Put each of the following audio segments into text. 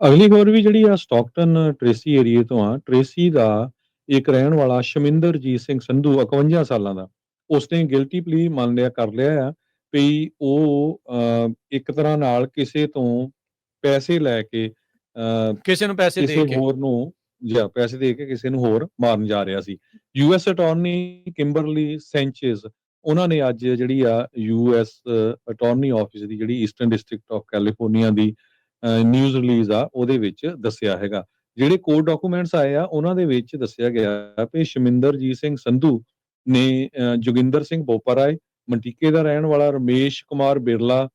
ਅਗਲੀ ਖਬਰ ਵੀ ਜਿਹੜੀ ਆ ਸਟਾਕਟਨ ਟ੍ਰੇਸੀ ਏਰੀਏ ਤੋਂ ਆ ਟ੍ਰੇਸੀ ਦਾ ਇੱਕ ਰਹਿਣ ਵਾਲਾ ਸ਼ਮਿੰਦਰਜੀਤ ਸਿੰਘ ਸੰਧੂ 51 ਸਾਲਾਂ ਦਾ ਉਸਨੇ ਗਿਲਟੀ ਪਲੀ ਮੰਨ ਲਿਆ ਕਰ ਲਿਆ ਆ ਵੀ ਉਹ ਇੱਕ ਤਰ੍ਹਾਂ ਨਾਲ ਕਿਸੇ ਤੋਂ ਪੈਸੇ ਲੈ ਕੇ ਕਿਸੇ ਨੂੰ ਪੈਸੇ ਦੇ ਕਿਸੇ ਕੇ। ਹੋਰ ਨੂੰ ਜਾਂ ਪੈਸੇ ਦੇ ਕੇ ਕਿਸੇ ਨੂੰ ਹੋਰ ਮਾਰਨ ਜਾ ਰਿਹਾ ਸੀ। ਯੂਐਸ ਅਟਾਰਨੀ ਕਿੰਬਰਲੀ ਸੈਂਚੇਜ਼ ਉਹਨਾਂ ਨੇ ਅੱਜ ਜਿਹੜੀ ਆ ਯੂਐਸ ਅਟਾਰਨੀ ਆਫਿਸ ਦੀ ਜਿਹੜੀ ਈਸਟਰਨ ਡਿਸਟ੍ਰਿਕਟ ਆਫ ਕੈਲੀਫੋਰਨੀਆ ਦੀ ਨਿਊਜ਼ ਰਿਲੀਜ਼ ਆ ਉਹਦੇ ਵਿੱਚ ਦੱਸਿਆ ਹੈਗਾ। ਜਿਹੜੇ ਕੋਰਟ ਡਾਕੂਮੈਂਟਸ ਆਏ ਆ ਉਹਨਾਂ ਦੇ ਵਿੱਚ ਦੱਸਿਆ ਗਿਆ ਕਿ ਸ਼ਮਿੰਦਰਜੀਤ ਸਿੰਘ ਸੰਧੂ ਨੇ ਜੋਗਿੰਦਰ ਸਿੰਘ ਬੋਪਰਾਏ ਮੰਟੀਕੇ ਦਾ ਰਹਿਣ ਵਾਲਾ ਰਮੇਸ਼ ਕੁਮਾਰ ਬਿਰਲਾ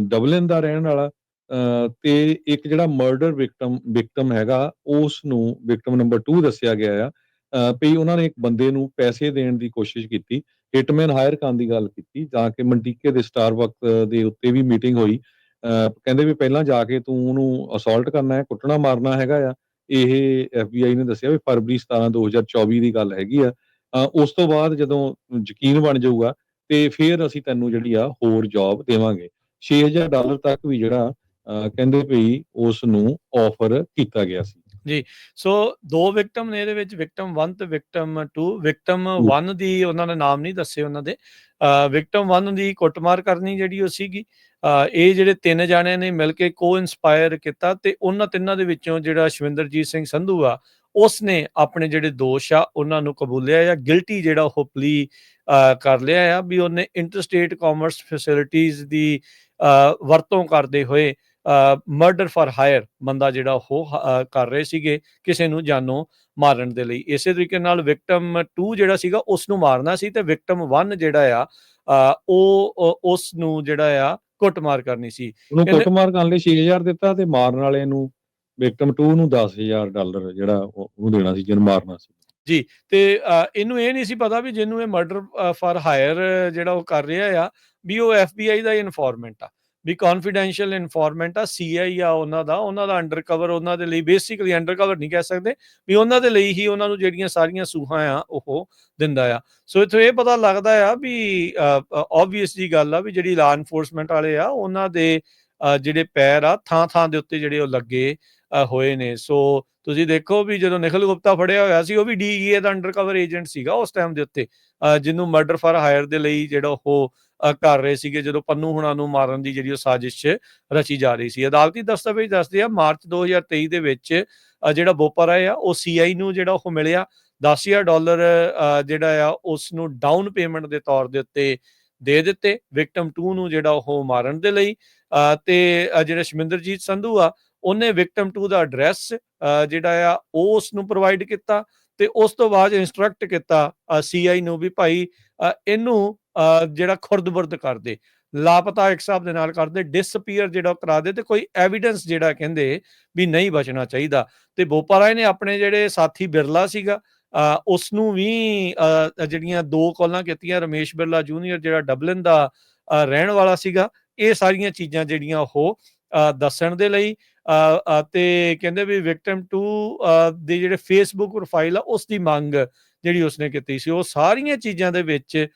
ਡਬਲਿਨ ਦਾ ਰਹਿਣ ਵਾਲਾ ਅਹ, ਤੇ ਇੱਕ ਜਿਹੜਾ ਮਰਡਰ ਵਿਕਟਮ ਵਿਕਟਮ ਹੈਗਾ ਉਸ ਨੂੰ ਵਿਕਟਮ ਨੰਬਰ 2 ਦੱਸਿਆ ਗਿਆ ਆ। ਅਹ, ਵੀ ਉਹਨਾਂ ਨੇ ਇੱਕ ਬੰਦੇ ਨੂੰ ਪੈਸੇ ਦੇਣ ਦੀ ਕੋਸ਼ਿਸ਼ ਕੀਤੀ ਹਿਟਮੈਨ ਹਾਇਰ ਕਰਨ ਦੀ ਗੱਲ ਕੀਤੀ ਜਾਂ ਕਿ ਮੰਟੀਕੇ ਦੇ ਸਟਾਰ ਵਕਤ ਦੇ ਉੱਤੇ ਵੀ ਮੀਟਿੰਗ ਹੋਈ। ਕਹਿੰਦੇ ਵੀ ਪਹਿਲਾਂ ਜਾ ਕੇ ਤੂੰ ਉਹਨੂੰ ਅਸੌਲਟ ਕਰਨਾ ਹੈ ਕੁੱਟਣਾ ਮਾਰਨਾ ਹੈਗਾ ਆ। ਇਹ ਐਫਬੀਆਈ ਨੇ ਦੱਸਿਆ ਵੀ ਫਰਵਰੀ 17 2024 ਦੀ ਗੱਲ ਹੈਗੀ ਆ। ਉਸ ਤੋਂ ਬਾਅਦ ਜਦੋਂ ਯਕੀਨ ਬਣ ਜਾਊਗਾ ਤੇ ਫਿਰ ਅਸੀਂ ਤੈਨੂੰ ਜਿਹੜੀ ਆ ਹੋਰ ਜੌਬ ਦੇਵਾਂਗੇ। 6000 ਡਾਲਰ ਤੱਕ ਵੀ ਜਿਹੜਾ ਕਹਿੰਦੇ ਵੀ ਉਸ ਨੂੰ ਆਫਰ ਕੀਤਾ ਗਿਆ ਸੀ। ਸੋ ਦੋ ਵਿਕਟਮ ਨੇ ਇਹਦੇ ਵਿੱਚ ਵਿਕਟਮ 1 ਤੇ ਵਿਕਟਮ 2 ਵਿਕਟਮ 1 ਦੀ ਉਹਨਾਂ ਨੇ ਨਾਮ ਨਹੀਂ ਦੱਸੇ ਉਹਨਾਂ ਦੇ। ਵਿਕਟਮ 1 ਦੀ ਕੁੱਟਮਾਰ ਕਰਨੀ ਜਿਹੜੀ ਉਹ ਸੀਗੀ। ਇਹ ਜਿਹੜੇ ਤਿੰਨ ਜਾਣਿਆਂ ਨੇ ਮਿਲ ਕੇ ਕੋ ਇਨਸਪਾਇਰ ਕੀਤਾ ਤੇ ਉਹਨਾਂ ਤਿੰਨਾਂ ਦੇ ਵਿੱਚੋਂ ਜਿਹੜਾ ਸ਼ਵਿੰਦਰਜੀਤ ਸਿੰਘ ਸੰਧੂ ਆ ਉਸ ਨੇ ਆਪਣੇ ਜਿਹੜੇ ਦੋਸ਼ ਆ, ਉਹਨਾਂ ਨੂੰ ਕਬੂਲਿਆ ਜਾਂ ਗਿਲਟੀ ਜਿਹੜਾ ਉਹ ਪਲੀ ਕਰ ਲਿਆ ਆ ਵੀ ਉਹਨੇ ਇੰਟਰਸਟੇਟ ਕਾਮਰਸ ਫੈਸਿਲਿਟੀਆਂ ਦੀ ਵਰਤੋਂ ਕਰਦੇ ਹੋਏ ਮਰਡਰ ਫਾਰ ਹਾਇਰ ਬੰਦਾ ਜਿਹੜਾ ਉਹ ਕਰ ਰਹੇ ਸੀਗੇ, ਕਿਸੇ ਨੂੰ ਜਾਨੋਂ ਮਾਰਨ ਦੇ ਲਈ। ਇਸੇ ਤਰੀਕੇ ਨਾਲ ਵਿਕਟਮ 2 ਜਿਹੜਾ ਸੀਗਾ ਉਸ ਨੂੰ ਮਾਰਨਾ ਸੀ ਤੇ ਵਿਕਟਮ 1 ਜਿਹੜਾ ਆ ਉਹ- ਉਸ ਨੂੰ ਜਿਹੜਾ ਆ ਕੁੱਟਮਾਰ ਕਰਨੀ ਸੀ। ਉਹਨੂੰ ਕੁੱਟਮਾਰ ਕਰਨ ਲਈ 6000 ਦਿੱਤਾ ਤੇ ਮਾਰਨ ਵਾਲੇ ਨੂੰ ਵਿਕਟਮ 2 ਨੂੰ 10000 ਡਾਲਰ ਜਿਹੜਾ ਉਹ- ਉਹਨੂੰ ਦੇਣਾ ਸੀ ਜਿਹਨੂੰ ਮਾਰਨਾ ਸੀ। ਤੇ ਅਹ, ਇਹਨੂੰ ਇਹ ਨਹੀਂ ਸੀ ਪਤਾ ਵੀ ਜਿਹਨੂੰ ਇਹ ਮਰਡਰ ਫਾਰ ਹਾਇਰ ਜਿਹੜਾ ਉਹ ਕਰ ਰਿਹਾ ਆ ਵੀ ਉਹ FBI ਦਾ ਇਨਫੋਰਮੈਂਟ ਆ। ਵੀ ਕੌਨਫੀਡੈਂਸ਼ੀਅਲ ਇਨਫੋਰਮੈਂਟ ਆ ਸੀਆਈ ਆ ਉਹਨਾਂ ਦਾ ਉਹਨਾਂ ਦਾ ਅੰਡਰਕਵਰ ਉਹਨਾਂ ਦੇ ਲਈ ਬੇਸਿਕਲੀ ਅੰਡਰਕਵਰ ਨਹੀਂ ਕਹਿ ਸਕਦੇ, ਵੀ ਉਹਨਾਂ ਦੇ ਲਈ ਹੀ ਉਹਨਾਂ ਨੂੰ ਜਿਹੜੀਆਂ ਸਾਰੀਆਂ ਸੂਹਾਂ ਆ, ਉਹ ਦਿੰਦਾ ਆ। ਸੋ ਇਥੋਂ ਇਹ ਪਤਾ ਲੱਗਦਾ ਆ ਵੀ ਆਬਵੀਅਸ ਜੀ ਗੱਲ ਆ ਵੀ ਜਿਹੜੀ ਲਾ ਇਨਫੋਰਸਮੈਂਟ ਵਾਲੇ ਆ, ਉਹਨਾਂ ਦੇ ਜਿਹੜੇ ਪੈਰ ਆ ਥਾਂ ਥਾਂ ਦੇ ਉੱਤੇ ਜਿਹੜੇ ਉਹ ਲੱਗੇ ਹੋਏ ਨੇ। ਸੋ ਤੁਸੀਂ ਦੇਖੋ ਵੀ ਜਦੋਂ ਨਿਖਲ ਗੁਪਤਾ ਫੜਿਆ ਹੋਇਆ ਸੀ, ਉਹ ਵੀ ਡੀਈਏ ਦਾ ਅੰਡਰਕਵਰ ਏਜੰਟ ਸੀਗਾ ਉਸ ਟਾਈਮ ਦੇ ਉੱਤੇ ਜਿਹਨੂੰ ਮਰਡਰ ਫਾਰ ਹਾਇਰ ਦੇ ਲਈ ਜਿਹੜਾ ਉਹ ਕਰ ਰਹੇ ਸੀਗੇ ਜਦੋਂ ਪੰਨੂ ਹੁਣਾਂ ਨੂੰ ਮਾਰਨ ਦੀ ਜਿਹੜੀ ਉਹ ਸਾਜ਼ਿਸ਼ ਰਚੀ ਜਾ ਰਹੀ ਸੀ। ਅਦਾਲਤੀ ਦਸਤਾਵੇਜ਼ ਦੱਸਦੇ ਆ ਮਾਰਚ 2023 ਦੇ ਵਿੱਚ ਜਿਹੜਾ ਬੋਪਰਾਏ ਆ ਉਹ ਸੀਆਈ ਨੂੰ ਜਿਹੜਾ ਉਹ ਮਿਲਿਆ। 10000 ਡਾਲਰ ਅਹ, ਜਿਹੜਾ ਆ ਉਸ ਨੂੰ ਡਾਊਨ ਪੇਮੈਂਟ ਦੇ ਤੌਰ ਦੇ ਉੱਤੇ ਦੇ ਦਿੱਤੇ ਵਿਕਟਮ 2 ਨੂੰ ਜਿਹੜਾ ਉਹ ਮਾਰਨ ਦੇ ਲਈ। ਅਹ, ਤੇ ਜਿਹੜਾ ਸ਼ਮਿੰਦਰਜੀਤ ਸੰਧੂ ਆ ਉਹਨੇ ਵਿਕਟਮ 2 ਦਾ ਐਡਰੈਸ ਜਿਹੜਾ ਆ ਉਹ ਉਸ ਨੂੰ ਪ੍ਰੋਵਾਈਡ ਕੀਤਾ ਤੇ ਉਸ ਤੋਂ ਬਾਅਦ ਇਨਸਟਰਕਟ ਕੀਤਾ ਸੀਆਈ ਨੂੰ ਵੀ ਭਾਈ ਇਹਨੂੰ ਜਿਹੜਾ ਖੁਰਦ-ਬੁਰਦ ਕਰ ਲਾਪਤਾ ਇੱਕ ਹਿਸਾਬ ਦੇ ਨਾਲ ਕਰਦੇ ਡਿਸਪੀਅਰ ਜਿਹੜਾ ਕਰਾ ਦੇ ਤੇ ਕੋਈ ਐਵੀਡੈਂਸ ਜਿਹੜਾ ਕਹਿੰਦੇ ਵੀ ਨਹੀਂ ਬਚਣਾ ਚਾਹੀਦਾ। ਤੇ ਬੋਪਾਰਾਏ ਨੇ ਆਪਣੇ ਜਿਹੜੇ ਸਾਥੀ ਬਿਰਲਾ ਸੀਗਾ ਅਹ, ਉਸ ਨੂੰ ਵੀ ਜਿਹੜੀਆਂ ਦੋ ਕਾਲਾਂ ਕੀਤੀਆਂ ਰਮੇਸ਼ ਬਿਰਲਾ ਜੂਨੀਅਰ ਜਿਹੜਾ ਡਬਲਿਨ ਦਾ ਅਹ, ਰਹਿਣ ਵਾਲਾ ਸੀਗਾ ਇਹ ਸਾਰੀਆਂ ਚੀਜ਼ਾਂ ਜਿਹੜੀਆਂ ਉਹ ਦੱਸਣ ਦੇ ਲਈ ਅਹ, ਤੇ ਕਹਿੰਦੇ ਵੀ ਵਿਕਟਮ 2 ਦੇ ਜਿਹੜੇ ਫੇਸਬੁੱਕ ਪ੍ਰੋਫਾਈਲ ਆ ਉਸ ਦੀ ਮੰਗ ਜਿਹੜੀ ਉਸਨੇ ਕੀਤੀ ਸੀ ਉਹ ਸਾਰੀਆਂ ਚੀਜ਼ਾਂ ਦੇ ਵਿੱਚ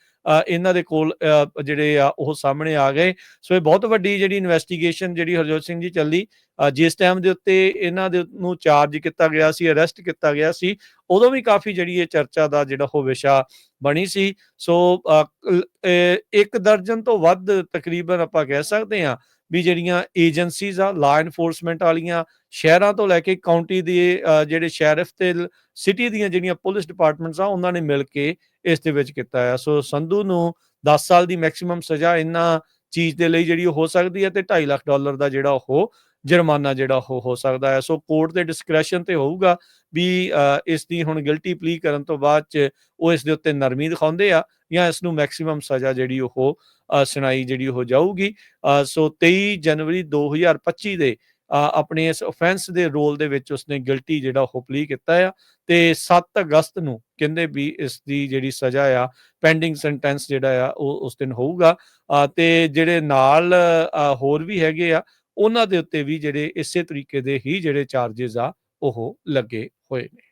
ਇਹਨਾਂ ਦੇ ਕੋਲ ਅਹ, ਜਿਹੜੇ ਆ ਉਹ ਸਾਹਮਣੇ ਆ ਗਏ। ਸੋ ਇਹ ਬਹੁਤ ਵੱਡੀ ਜਿਹੜੀ ਇਨਵੈਸਟੀਗੇਸ਼ਨ ਜਿਹੜੀ ਹਰਜੋਤ ਸਿੰਘ ਜੀ ਚੱਲੀ ਅਹ, ਜਿਸ ਟਾਈਮ ਦੇ ਉੱਤੇ ਇਹਨਾਂ ਦੇ ਨੂੰ ਚਾਰਜ ਕੀਤਾ ਗਿਆ ਸੀ ਅਰੈਸਟ ਕੀਤਾ ਗਿਆ ਸੀ ਉਦੋਂ ਵੀ ਕਾਫੀ ਜਿਹੜੀ ਇਹ ਚਰਚਾ ਦਾ ਜਿਹੜਾ ਉਹ ਵਿਸ਼ਾ ਬਣੀ ਸੀ। ਸੋ ਇੱਕ ਦਰਜਨ ਤੋਂ ਵੱਧ ਤਕਰੀਬਨ ਆਪਾਂ ਕਹਿ ਸਕਦੇ ਹਾਂ ਵੀ ਜਿਹੜੀਆਂ ਏਜੰਸੀਜ਼ ਆ ਲਾ ਇਨਫੋਰਸਮੈਂਟ ਵਾਲੀਆਂ ਸ਼ਹਿਰਾਂ ਤੋਂ ਲੈ ਕੇ ਕਾਉਂਟੀ ਦੇ ਅਹ, ਜਿਹੜੇ ਸ਼ੈਰਿਫ ਤੇ ਸਿਟੀ ਦੀਆਂ ਜਿਹੜੀਆਂ ਪੁਲਿਸ ਡਿਪਾਰਟਮੈਂਟਸ ਆ ਉਹਨਾਂ ਨੇ ਮਿਲ ਕੇ ਇਸ ਦੇ ਵਿੱਚ ਕੀਤਾ ਆ ਸੋ ਸੰਧੂ ਨੂੰ 10 ਸਾਲ ਦੀ ਮੈਕਸਿਮਮ ਸਜ਼ਾ ਇਹਨਾਂ ਚੀਜ਼ ਦੇ ਲਈ ਜਿਹੜੀ ਉਹ ਹੋ ਸਕਦੀ ਹੈ ਤੇ 2.5 ਲੱਖ ਡਾਲਰ ਦਾ ਜਿਹੜਾ ਉਹ ਜੁਰਮਾਨਾ ਜਿਹੜਾ ਉਹ ਹੋ ਸਕਦਾ ਹੈ। ਸੋ ਕੋਰਟ ਦੇ ਡਿਸਕ੍ਰੈਸ਼ਨ ਤੇ ਹੋਊਗਾ ਵੀ ਅਹ, ਇਸ ਦੀ ਹੁਣ ਗਿਲਟੀ ਪਲੀ ਕਰਨ ਤੋਂ ਬਾਅਦ ਚ ਉਹ ਇਸ ਦੇ ਉੱਤੇ ਨਰਮੀ ਦਿਖਾਉਂਦੇ ਆ ਜਾਂ ਇਸ ਨੂੰ ਮੈਕਸਿਮਮ ਸਜ਼ਾ ਜਿਹੜੀ ਉਹ ਸੁਣਾਈ ਜਿਹੜੀ ਉਹ ਜਾਊਗੀ। ਸੋ 23 ਜਨਵਰੀ 2025 ਦੇ ਅਹ, ਆਪਣੇ ਇਸ ਆਫੈਂਸ ਦੇ ਰੋਲ ਦੇ ਵਿੱਚ ਉਸਨੇ ਗਿਲਟੀ ਜਿਹੜਾ ਉਹ ਪਲੀ ਕੀਤਾ ਆ ਤੇ 7 ਅਗਸਤ ਨੂੰ ਕਹਿੰਦੇ ਵੀ ਇਸ ਦੀ ਜਿਹੜੀ ਸਜ਼ਾ ਆ ਪੈਂਡਿੰਗ ਸੈਂਟੈਂਸ ਜਿਹੜਾ ਆ ਉਹ ਉਸ ਦਿਨ ਹੋਊਗਾ। ਤੇ ਜਿਹੜੇ ਨਾਲ ਹੋਰ ਵੀ ਹੈਗੇ ਆ ਉਹਨਾਂ ਦੇ ਉੱਤੇ ਵੀ ਜਿਹੜੇ ਇਸੇ ਤਰੀਕੇ ਦੇ ਹੀ ਜਿਹੜੇ ਚਾਰजेस ਆ, ਉਹ ਲੱਗੇ ਹੋਏ ਨੇ।